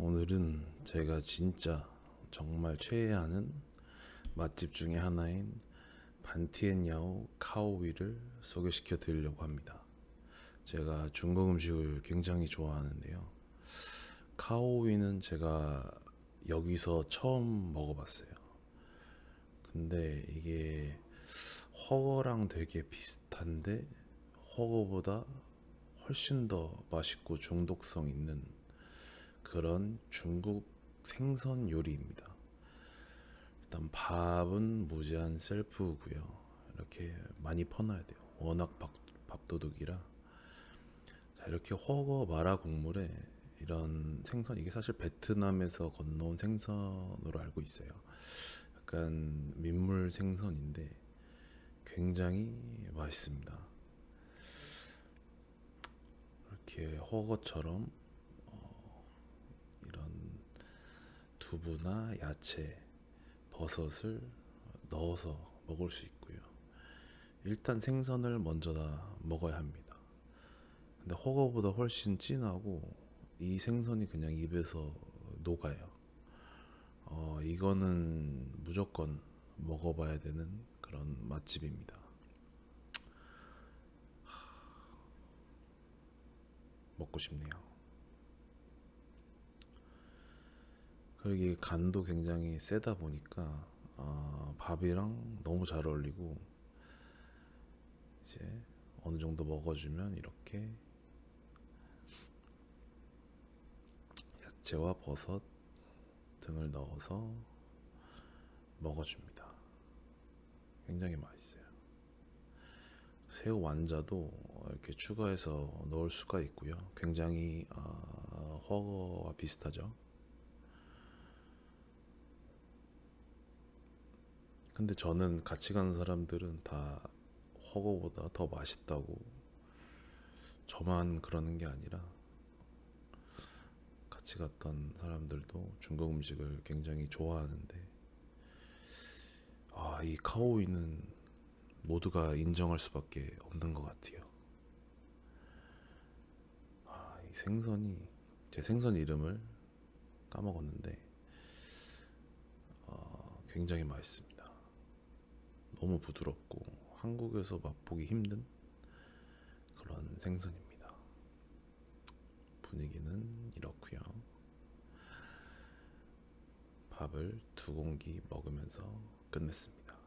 오늘은 제가 진짜 정말 최애하는 맛집 중에 하나인 반티엔야오 카오위를 소개시켜 드리려고 합니다. 제가 중국 음식을 굉장히 좋아하는데요. 카오위는 제가 여기서 처음 먹어봤어요. 근데 이게 허거랑 되게 비슷한데 허거보다 훨씬 더 맛있고 중독성 있는 그런 중국 생선 요리입니다. 일단 밥은 무제한 셀프고요. 이렇게 많이 퍼놔야 돼요. 워낙 밥, 밥도둑이라. 자, 이렇게 허거 마라 국물에 이런 생선 이게 사실 베트남에서 건너온 생선으로 알고 있어요. 약간 민물 생선인데 굉장히 맛있습니다. 이렇게 허거처럼 어, 이런 두부나 야채, 버섯을 넣어서 먹을 수 있고요. 일단 생선을 먼저 다 먹어야 합니다. 근데 허거보다 훨씬 진하고 이 생선이 그냥 입에서 녹아요. 어, 이거는 무조건 먹어봐야 되는 그런 맛집입니다. 먹고 싶네요. 이게 간도 굉장히 세다 보니까 어, 밥이랑 너무 잘 어울리고 이제 어느 정도 먹어주면 이렇게 야채와 버섯 등을 넣어서 먹어줍니다. 굉장히 맛있어요. 새우 완자도 이렇게 추가해서 넣을 수가 있고요. 굉장히 어, 허거와 비슷하죠. 근데 저는 같이 가는 사람들은 다 허거보다 더 맛있다고 저만 그러는 게 아니라 같이 갔던 사람들도 중국 음식을 굉장히 좋아하는데 아, 이 카오이는 모두가 인정할 수밖에 없는 것 같아요. 아, 이 생선이 제 생선 이름을 까먹었는데 어, 굉장히 맛있습니다. 너무 부드럽고 한국에서 맛보기 힘든 그런 생선입니다. 분위기는 이렇고요. 밥을 두 공기 먹으면서 끝냈습니다.